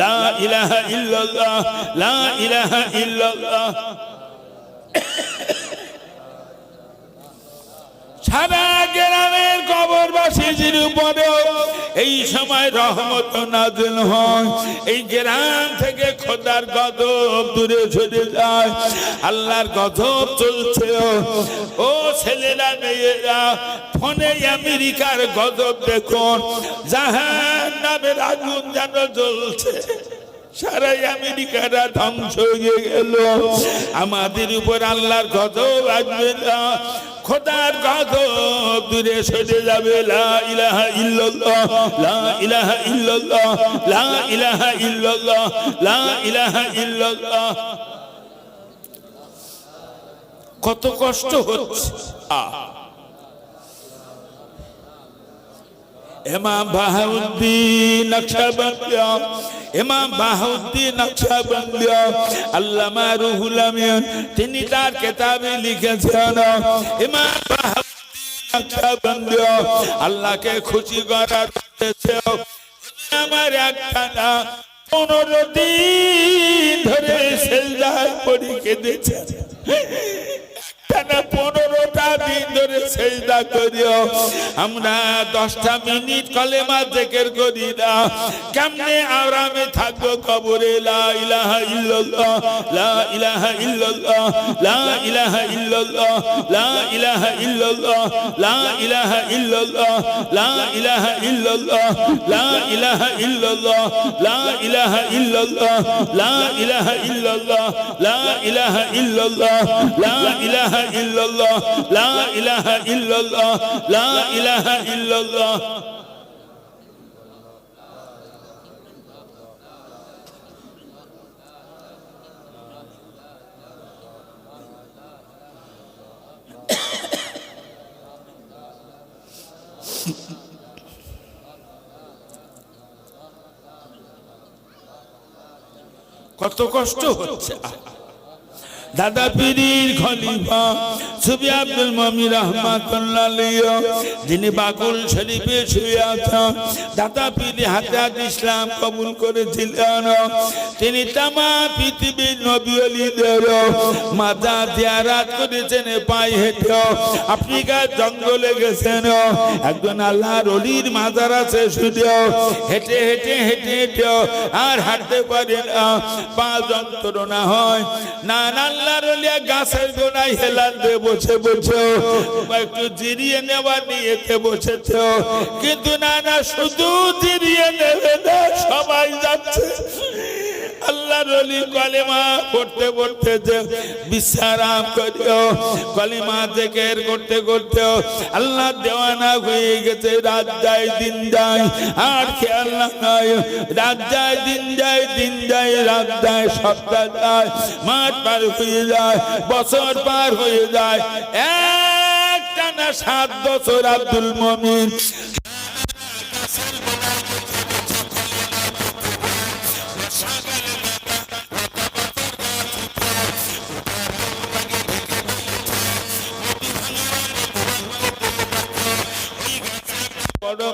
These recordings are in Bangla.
লা ইলাহা ইল্লাল্লাহ লা ইলাহা ইল্লাল্লাহ। সারা গ্রামের কবরবাসীর উপরেও এই সময় রহমত নাজিল হয়। এই গ্রাম থেকে খোদার গজব দূরে সরে যায়। আল্লাহর গজব চলছে। ও ছেলেরা, মেয়েরা, ফোনে আমেরিকার গজব দেখুন জাহান নামের আগুন যেন জ্বলছে। সারাই আমেরিকাটা ধ্বংস হয়ে গেল। আমাদের উপর আল্লাহর গজব আসবে না। খোদার গজব, দূরে সরে যাবে, লা ইলাহা ইল্লাল্লাহ, লা ইলাহা ইল্লাল্লাহ, লা ইলাহা ইল্লাল্লাহ, লা ইলাহা ইল্লাল্লাহ। কত কষ্ট হচ্ছে। আহ। ইমাম বাহাউদ্দিন নকশবন্দিয়া, ইমাম বাহাউদ্দিন নকশবন্দিয়া, আল্লামা রুহুল আমিন, তিনি তার কিতাবে লিখেছেন, ইমাম বাহাউদ্দিন নকশবন্দিয়া, আল্লাহকে খুশি করার উদ্দেশ্যে আমার একটা না পনেরো দিন ধরে সেজদায় পড়ি কেঁদেছে টানা পনেরোটা দিন ধরে সেজদা করিও আমরা দশটা মিনিট কলেমা জেকের করি না কেমনে আরামে থাকব কবরে লা ইলাহা ইল্লাল্লাহ লা ইলাহা ইল্লাল্লাহ লা ইলাহা ইল্লাল্লাহ লা ইলাহা ইল্লাল্লাহ লা ইলাহা ইল্লাল্লাহ লা ইলাহা ইল্লাল্লাহ লা ইলাহা ইল্লাল্লাহ লা ইলাহা ইল্লাল্লাহ লা ইলাহা ইল্লাল্লাহ লা ইলাহা ইল্লাল্লাহ إلا الله. لا إله إلا الله. لا إله إلا الله. কত কষ্ট? হচ্ছে দাদা পীরির খলিফা। সুবি আব্দুল মমিন রহমাতুল্লাহ যিনি বাকুল শরীফে শুয়ে আছেন। দাদা পীর হাজার ইসলাম কবুল করেছিলেন। তিনি তামা পৃথিবীর নবী অলিদের মাথা জিয়ারাত করেছেন পায়ে হেঁটে আফ্রিকার জঙ্গলে গেছেন। একজন আল্লাহর অলির মাজার আছে শুধু। হেঁটে হেঁটে হেঁটে হেঁটে আর হাঁটতে পারে না। পা যন্ত্রণা হয়। না আল্লাহর ওলিয়া গাছের গোড়ায় হেলান দিয়ে বসে বসে একটু জিরিয়ে নেওয়া নিয়েতে বসেছ কিন্তু না না, শুধু জিরিয়ে নেবে না, সবাই যাচ্ছে। আল্লাহর কলেমা পড়তে পড়তে যে করতে করতে আল্লাহ দেওয়ানা হয়ে গেছে, রাত যায়, দিন যায়, আর খেয়াল না রাত যায়, দিন যায় দিন যায়, রাত যায়, সপ্তাহ যায়, মাস পার হয়ে যায়, বছর পার হয়ে যায়। এক টানা সাত বছর আব্দুল মমিন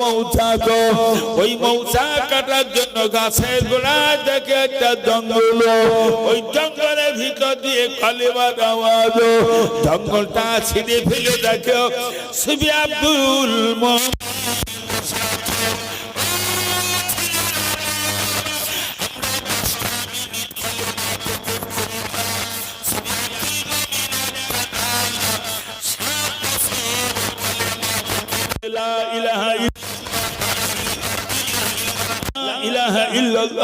মৌচা তো ওই মৌচা কাটার জন্য গাছের গোড়া দেখে একটা জঙ্গল। ওই জঙ্গলের ভিতর দিয়ে কালিমা আওয়াজ জঙ্গলটা ছিঁড়ে ফেলে দেখো। সুবি আব্দুল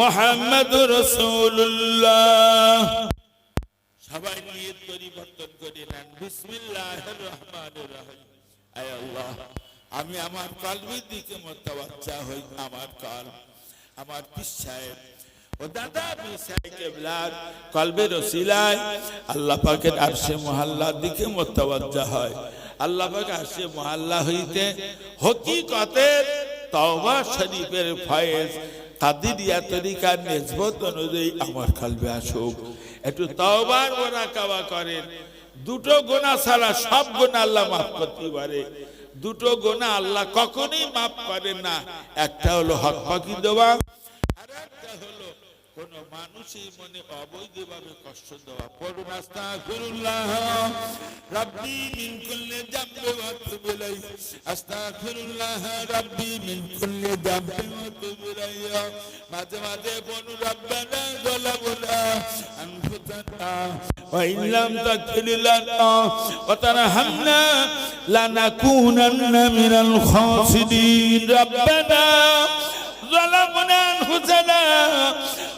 মোহাম্মদ রসুল্লাহ সবাই নিয়ত পরিবর্তন করে নেন। বিসমিল্লাহ রহমান আয় আমি আমার কলমের দিকে মোতাবাচ্চা হই, আমার কল, আমার পিস সাহেব ও দাদা কেবলার কলবের ওসিলায় আল্লাহ পাকের আরশে মহাল্লার দিকে মোতাবাজ্জা হয়। আল্লাহ পাক আরশে মহাল্লা হইতে হকিকতের তওবা শরীফের ফয়েজ কাদিরিয়া তরিকার নিসবত অনুযায়ী আমার কালবে আসুক। একটু তওবার মোরাকাবা করেন। দুটো গোনা ছাড়া সব গোনা আল্লাহ মাফ করতে পারে। দুটো গোনা আল্লাহ কখনোই মাফ করেন না। একটা হলো হক ফাঁকি দেওয়া কোন মানুষই মনে অবৈধভাবে কষ্ট দেওয়া পড়ুন আস্তাগফিরুল্লাহ রাব্বি মিন কুল্লি জামবি ওয়া তুবু ইলাইহি আস্তাগফিরুল্লাহ রাব্বি মিন কুল্লি জামবি ওয়া তুবু ইলাইহি মাঝে মাঝে বনু রাব্বানা যালামুনা আনফুসানা ওয়া ইন লাম তাগফির লানা ওয়া তারহামনা লানাকুনান্না মিনাল খাসিরিন রাব্বানা ظلمنا أنفسنا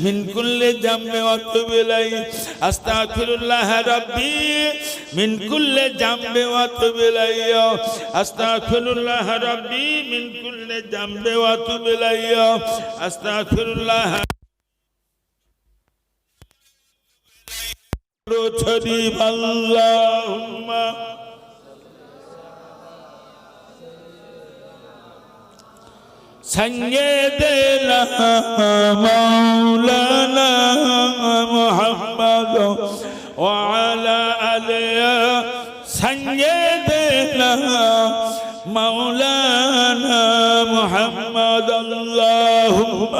من كل ذنب وأتوب إليه أستغفر الله ربي من كل ذنب وأتوب إليه أستغفر الله ربي من كل ذنب وأتوب إليه أستغفر الله شريف اللهم سيدنا مولانا محمد وعلى آله سيدنا مولانا محمد اللهم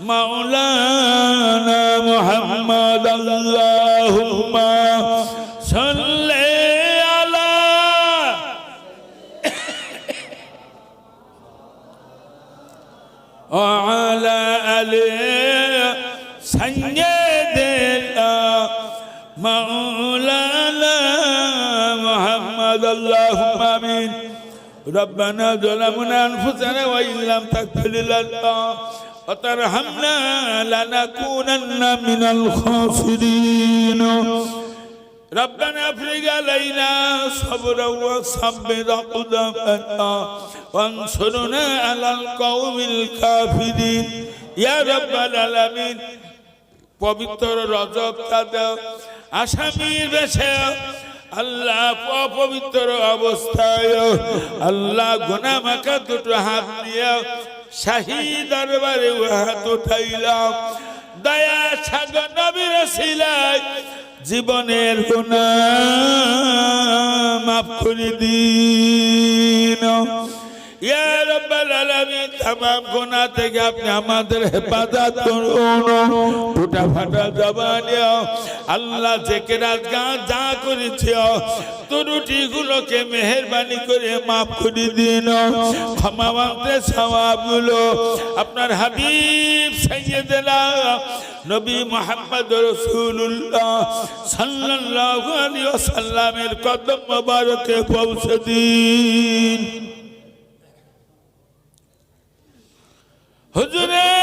مولانا محمد اللهم صل على وعلى آله سيدنا مولانا محمد اللهم آمين. ربنا ظلمنا أنفسنا وإن لم تغفر لنا وترحمنا لنكونن من الخاسرين ربنا افرج علينا صبرا وصبر قدامنا وانصرنا على القوم الكافرين يا رب العالمين পবিত্র রজব তাদের আসামির বেশে আল্লাহ অপবিত্র অবস্থায়। আল্লাহ গোনা মাখা দুটো হাত দিয়া শাহী দরবারে হাত উঠাইলাম দয়া সাগর নবীর শিলায় জীবনের গুণা মাফ করে দিন। ইয়া আলামিন तमाम গুনাহ থেকে আপনি আমাদের হেফাজত করুন টুটা ফাটা জবানে আল্লাহ জিকিরাত গান যা করেছে ত্রুটি গুলোকে মেহেরবানি করে মাফ করে দিন ক্ষমা মানতে সওয়াবগুলো আপনার হাবিব সাইয়েদনা নবী মোহাম্মদ রসুল্লাহ সাল্লাল্লাহু আলাইহি ওয়াসাল্লামের কদম মোবারকে পৌঁছে দিন হুজুরের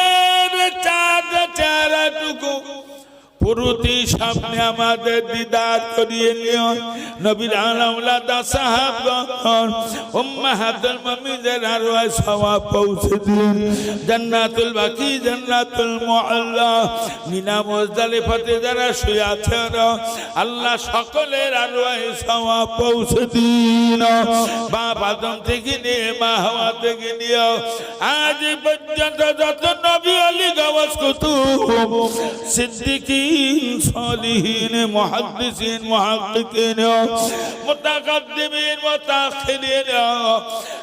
পুরুতি সামনে আমাদের দিদার করিয়ে নিও। নবীর আলাউলাদা সাহাবগণ, উম্মাহাতুল মুমিনদের আরওয়ায় সওয়াব পৌঁছে দিন জান্নাতুল বাকি, জান্নাতুল মুআল্লা। মিনা মুজদালিফাতে যারা শুয়ে আছেন আল্লাহ সকলের আরওয়ায় সওয়াব পৌঁছে দিন। বাপ আদম থেকে নিয়ে, মা হাওয়া থেকে নিয়ে, আজ পর্যন্ত যত নবী আলী গাওয়াজ কুতুব, সিদ্দিকী صالحين محدثين محققين متقدمين متأخرين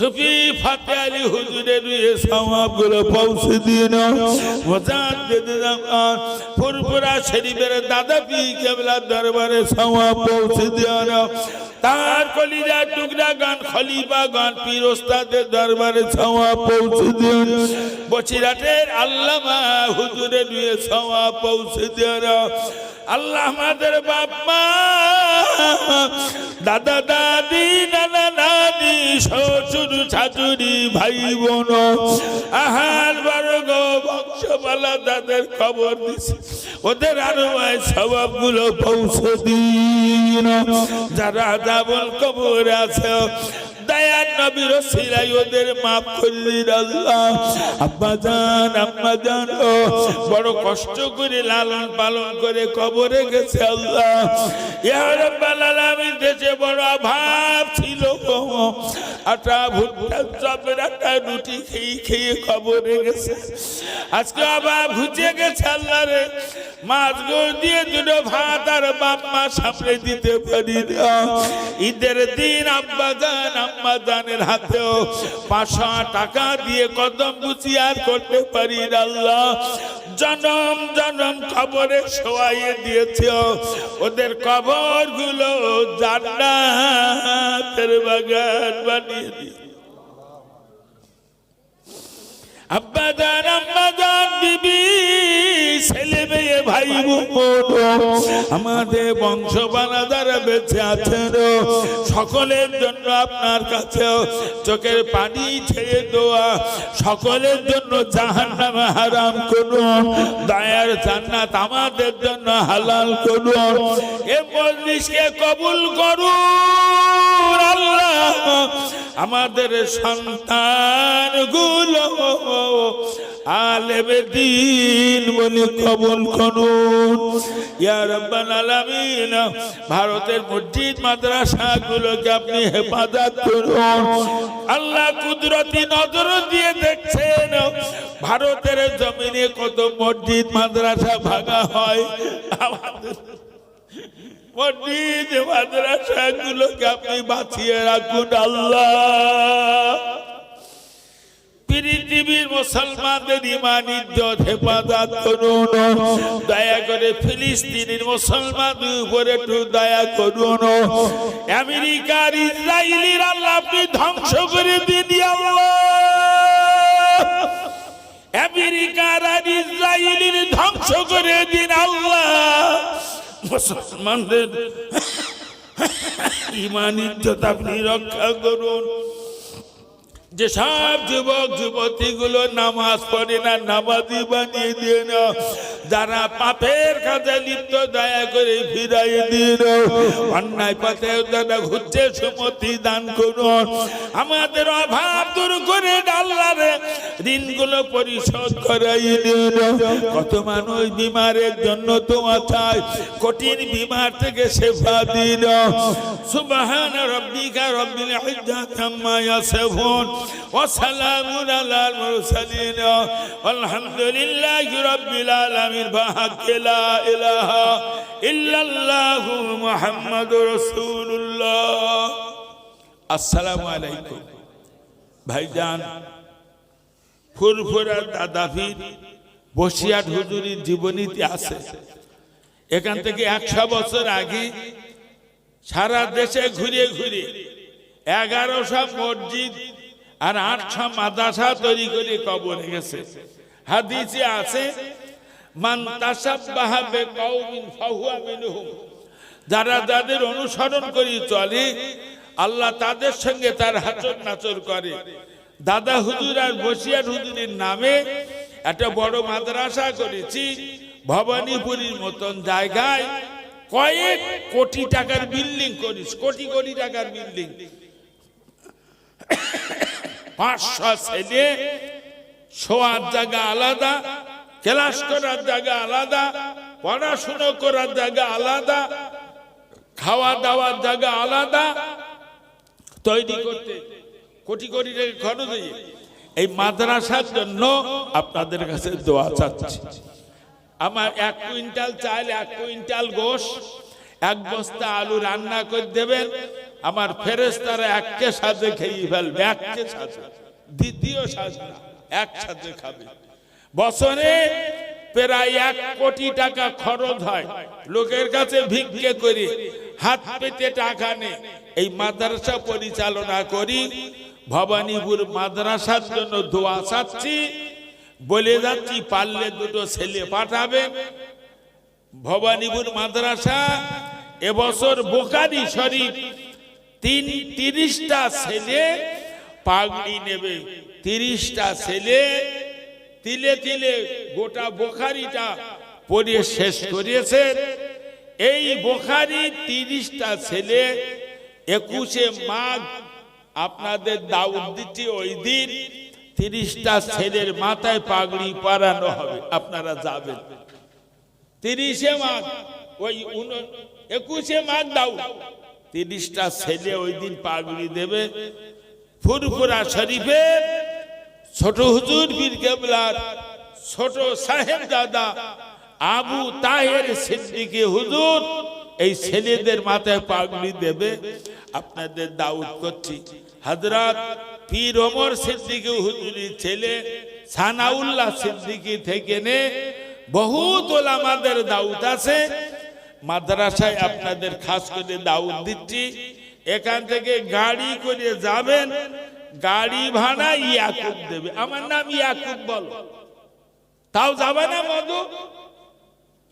সুফি ফাতে আলী হুজুরের রুয়ে সওয়াবগুলো পৌঁছে দিয়ে নাও। মোজাদ্দিদ জামান ফুরফুরা শরীফের দাদা পি কেবলা দরবারে সওয়াব পৌঁছে দিয়ে নাও। তার কলিজা টুকরা গান, খলিফা গান, পীর ওস্তাদের দরবারে সওয়াব পৌঁছে দিয়ে বছিরাটের আল্লামা হুজুরের রুয়ে সওয়াব পৌঁছে দিয়ে নাও। আল্লাহ আমাদের বাপ মা দাদা, দাদি, নানা, নানি, শ্বশুর, শাশুড়ি ভাই বোন আহার বর্গ বংশমালা তাদের খবর দিছে। ওদের আরও স্বভাবগুলো পৌঁছে দিন। যারা যাবল কবর আছে দয়ার নবীর সিলাই ওদের মাফ করলি আল্লাহ আব্বা জান, আম্মা জান বড় কষ্ট করে লালন পালন করে কবরে গেছে আল্লাহ ইয়া রাব্বাল আলামিন, দেশে বড় অভাব। আটা, ভুট্টা চপের আটা রুটি খেয়ে খেয়ে কবরে গেছে আজকে অভাব ঘুচে গেছে আল্লাহ রে, মাছ দিয়ে দুটো ভাত আর বাপ মা সামনে দিতে পারি ঈদের দিন আব্বা জান আম্মা জানের হাতেও পাঁচশো টাকা দিয়ে কদম আর করতে পারি আল্লাহ। জনম জনম কবরে শোয়াইয়ে দিয়েছে। ওদের কবরগুলো জান্নাতের বাগান বানিয়ে দিয়ে আব্বা ছেলে ভাই আমাদের বংশ বানাদারা বেঁচে আছেন। সকলের জন্য আপনার কাছে চোখের পানি ছেড়ে দেওয়া। সকলের জন্য জাহান নামে হারাম করুন। দয়ার জান্নাত আমাদের জন্য হালাল করুন। এ মজলিসকে কবুল করুন আল্লাহ। আমাদের সন্তানগুলো আলেবে দিন বলে কবল করুন ভারতের মসজিদ মাদ্রাসা গুলোকে আপনি হেফাজত করুন। আল্লাহ কুদরতি নজর দিয়ে দেখছেন, ভারতের জমিনে কত মসজিদ, মাদ্রাসা ভাগা হয়। মসজিদ মাদ্রাসা গুলোকে আপনি বাঁচিয়ে রাখুন আল্লাহ। পৃথিবীর মুসলমানদের ইমান ইজ্জত হেফাজত করুন। দয়া করে ফিলিস্তিনের মুসলমানদের উপরে একটু দয়া করুন। আমেরিকার, ইসরায়েলির আল্লাহ আপনি ধ্বংস করে দিন আমেরিকার আর ইসরায়েলির ধ্বংস করে দিন আল্লাহ। মুসলমানদের ইমান ইজ্জত আপনি রক্ষা করুন। যে সব যুবক যুবতী গুলো নামাজ পড়ে না, নামাজি বানিয়ে দিয়ে না যারা পাপের কাজে লিপ্ত, দয়া করে ফিরাই দাও অন্যায় পথে যারা ঘুরছে, সুমতি দান করুন আমাদের অভাব দূর করে ডাল্লারে ঋণগুলো পরিশোধ করাই দাও কত মানুষ বিমারের জন্য তো মাথায় কঠিন বিমার থেকে সেবা দিয়ে দাও সুবহান রব্বিকা রব্বিল ইজ্জাতি আম্মা وسلام على المرسلين والحمد لله رب العالمين بحق لا إله إلا الله محمد رسول الله السلام عليكم ভাইজান ফুরফুরার দাদাফির বসিয়াট হুজুরির জীবনীতে আছে এখান থেকে একশো বছর আগে সারা দেশে ঘুরে ঘুরে এগারোশো মসজিদ আর আটশো মাদ্রাসা তৈরি করে কবরে গেছে। হাদিসে আছে যারা যাদের অনুসরণ করি চলে, আল্লাহ তাদের সঙ্গে তার হাচর নাচর করে। দাদা হুজুর আর বসিয়ার হুজুরের নামে একটা বড় মাদ্রাসা করেছি, ভবানীপুরীর মতন জায়গায়। কয়েক কোটি টাকার বিল্ডিং করিস, কোটি কোটি টাকার বিল্ডিং। পাঁচশো ছেলে, শোয়ার জায়গা আলাদা, ক্লাস করার জায়গা আলাদা, পড়াশুনো করার জায়গা আলাদা, খাওয়া দাওয়ার জায়গা আলাদা। তৈরি করতে কোটি কোটি খরচ হয়ে এই মাদ্রাসার জন্য আপনাদের কাছে দোয়া চাচ্ছি। আমার এক কুইন্টাল চাল, এক কুইন্টাল গোশ, এক বস্তা আলু রান্না করে দেবেন। আমার ফেরেস্তারা এককে সাথে খেয়ে ফেলবে এককে সাথে দ্বিতীয় সাথে না, একসাথে খাবে। বছরে প্রায় এক কোটি টাকা খরচ হয়। লোকের কাছে ভিক্ষে করি হাত পেতে টাকা নেই। এই মাদ্রাসা পরিচালনা করি ভবানীপুর মাদ্রাসার জন্য দোয়া চাচ্ছি বলে যাচ্ছি পারলে দুটো ছেলে পাঠাবে। ভবানীপুর মাদ্রাসা এবছর বোকারি শরীফ তিন তিরিশটা ছেলে পাগড়ি নেবে। তিরিশটা ছেলে তিলে তিলে গোটা বোখারিটা পড়ে শেষ করিয়েছে। এই বোখারি তিরিশটা ছেলে একুশে মাঘ আপনাদের দাউদ দিচ্ছি ওই দিন তিরিশটা ছেলের মাথায় পাগড়ি পরানো হবে, আপনারা যাবেন। তিরিশে মাঘ, ওই একুশে মাঘ দাও তিরিশটা ছেলে ওই দিন পাগড়ি দেবে, ফুরফুরা শরীফের ছোট হুজুর বীর কেবলার ছোট সাহেব দাদা আবু তাহের সিদ্দিকে হুজুর এই ছেলেদের মাথায় পাগড়ি দেবে। আপনাদের দাউদ করছি। হজরত পীর ওমর সিদ্দিকী হুজুরের ছেলে সানাউল্লাহ সিদ্দিকী থেকে নে, বহুত ওলামাদের দাউদ আছে। মাদ্রাসায় আপনাদের খাস করে দাউদ দিচ্ছি। এখান থেকে গাড়ি করে যাবেন, গাড়ি ভাড়া ইয়াকুব দেবে। আমার নাম ইয়াকুব বলো। তাও যাবে না মধু?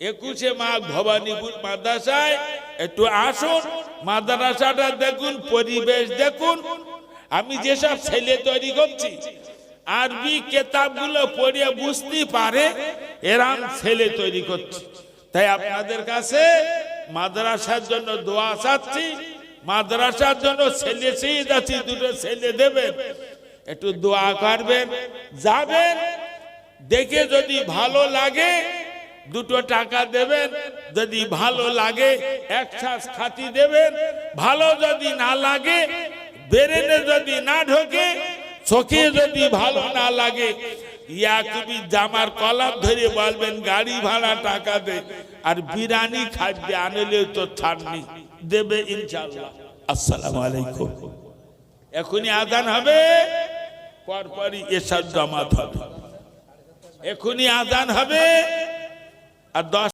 একুশে মাঘ ভবানীপুর মাদ্রাসায় একটু আসুন, মাদ্রাসাটা দেখুন, পরিবেশ দেখুন। আমি যেসব ছেলে তৈরি করছি, আরবি কেতাবগুলো পড়ে বুঝতে পারে, এরাম ছেলে তৈরি করছি। তাই আপনাদের কাছে মাদ্রাসার জন্য দোয়া চাচ্ছি। মাদ্রাসার জন্য ছেলে চেয়ে যাচ্ছি দুটো ছেলে দেবেন। একটু দোয়া করবেন। যাবেন, দেখে যদি ভালো লাগে, দুটো টাকা দেবেন। যদি ভালো লাগে, এক খাতি দেবেন। ভালো যদি না লাগে, বেরেনে যদি না ঢোকে, চোখে যদি ভালো না লাগে ইয়াকুবি জামার কলাপ ধরে বলবেন, গাড়ি ভাড়া টাকা দে, আর বিরানি খাদ্য আনলে তো ছাড়নি। দেবে ইনশাল্লাহ আসসালামু আলাইকুম। এখনই আদান হবে, পরপরই এসব জামাত হবে। এখনই আদান হবে, আর দশ